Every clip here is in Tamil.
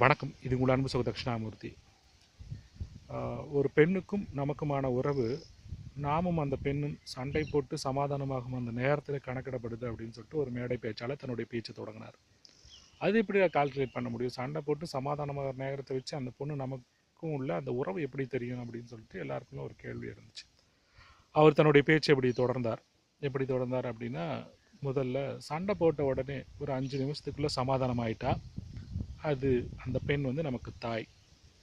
வணக்கம். இது உங்கள் அன்பு சகோ தட்சிணாமூர்த்தி. ஒரு பெண்ணுக்கும் நமக்குமான உறவு நாமும் அந்த பெண்ணும் சண்டை போட்டு சமாதானமாகும் அந்த நேரத்தில் கணக்கிடப்படுது அப்படின்னு சொல்லிட்டு ஒரு மேடை பேச்சாளர் தன்னுடைய பேச்சை தொடங்கினார். அது எப்படி கால்குலேட் பண்ண முடியும்? சண்டை போட்டு சமாதானமாக நேரத்தை வச்சு அந்த பொண்ணு நமக்கும் உள்ள அந்த உறவு எப்படி தெரியும் அப்படின்னு சொல்லிட்டு எல்லாருக்குமே ஒரு கேள்வி இருந்துச்சு. அவர் தன்னுடைய பேச்சை எப்படி தொடர்ந்தார்? எப்படி தொடர்ந்தார் அப்படின்னா முதல்ல சண்டை போட்ட உடனே ஒரு அஞ்சு நிமிஷத்துக்குள்ளே சமாதானம் ஆயிட்டா அது அந்த பெண் வந்து நமக்கு தாய்.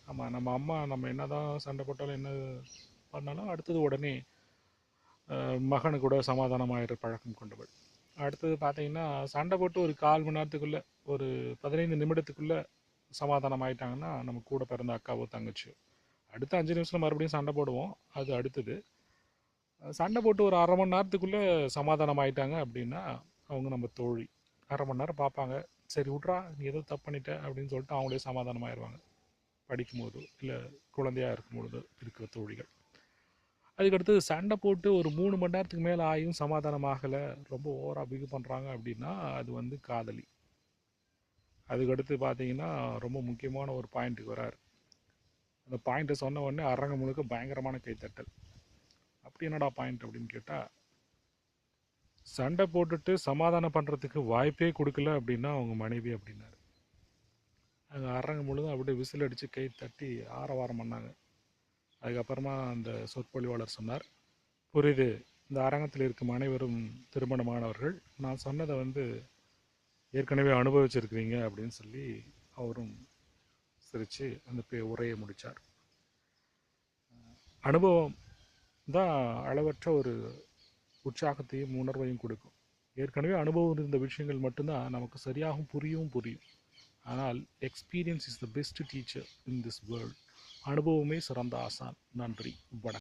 ஆமாம் நம்ம அம்மா நம்ம என்ன தான் சண்டை போட்டாலும் என்ன பண்ணாலும் அடுத்தது உடனே மகனு கூட சமாதானமாகிற பழக்கம் கொண்டவள். அடுத்தது பார்த்தீங்கன்னா சண்டை போட்டு ஒரு கால் மணி நேரத்துக்குள்ளே ஒரு பதினைந்து நிமிடத்துக்குள்ளே சமாதானம் ஆயிட்டாங்கன்னா நம்ம கூட பிறந்த அக்காவோ தங்கச்சியோ. அடுத்த அஞ்சு நிமிஷம் மறுபடியும் சண்டை போடுவோம். அது அடுத்தது. சண்டை போட்டு ஒரு அரை மணி நேரத்துக்குள்ளே சமாதானம் ஆயிட்டாங்க அப்படின்னா அவங்க நம்ம தோழி. அரை மணி நேரம் பார்ப்பாங்க. சரி விட்றா நீ ஏதோ தப்பு பண்ணிட்ட அப்படின்னு சொல்லிட்டு அவங்களே சமாதானமாயிருவாங்க. படிக்கும்போது இல்லை குழந்தையாக இருக்கும் பொழுது இருக்கிற தோழிகள். அதுக்கடுத்து சண்டை போட்டு ஒரு மூணு மணி நேரத்துக்கு மேலே ஆகியும் சமாதானம் ஆகலை ரொம்ப ஓவராக பிகு பண்ணுறாங்க அப்படின்னா அது வந்து காதலி. அதுக்கடுத்து பார்த்தீங்கன்னா ரொம்ப முக்கியமான ஒரு பாயிண்ட்டுக்கு வராரு. அந்த பாயிண்ட்டை சொன்ன உடனே அரங்கம் முழுக்க பயங்கரமான கைத்தட்டல் அப்படி என்னடா பாயிண்ட் அப்படின்னு கேட்டால் சண்டை போட்டுட்டு சமாதானம் பண்ணுறதுக்கு வாய்ப்பே கொடுக்கல அப்படின்னா அவங்க மனைவி அப்படின்னாரு. அங்கே அரங்கம் முழுதும் அப்படியே விசில் அடித்து கை தட்டி ஆரவாரம் பண்ணாங்க. அதுக்கப்புறமா அந்த சொற்பொழிவாளர் சொன்னார் புரியுது இந்த அரங்கத்தில் இருக்கும் அனைவரும் திருமணமானவர்கள். நான் சொன்னதை வந்து ஏற்கனவே அனுபவிச்சிருக்கிறீங்க அப்படின்னு சொல்லி அவரும் சிரித்து அந்த பே- உரையை முடித்தார் அனுபவம் தான் அளவற்ற ஒரு உற்சாகத்தையும் உணர்வையும் கொடுக்கும். ஏற்கனவே அனுபவம் இருந்த விஷயங்கள் மட்டும்தான் நமக்கு சரியாகவும் புரியவும் புரியும். ஆனால் experience is the best teacher in this world அனுபவமே சிறந்த ஆசான். நன்றி. வணக்கம்.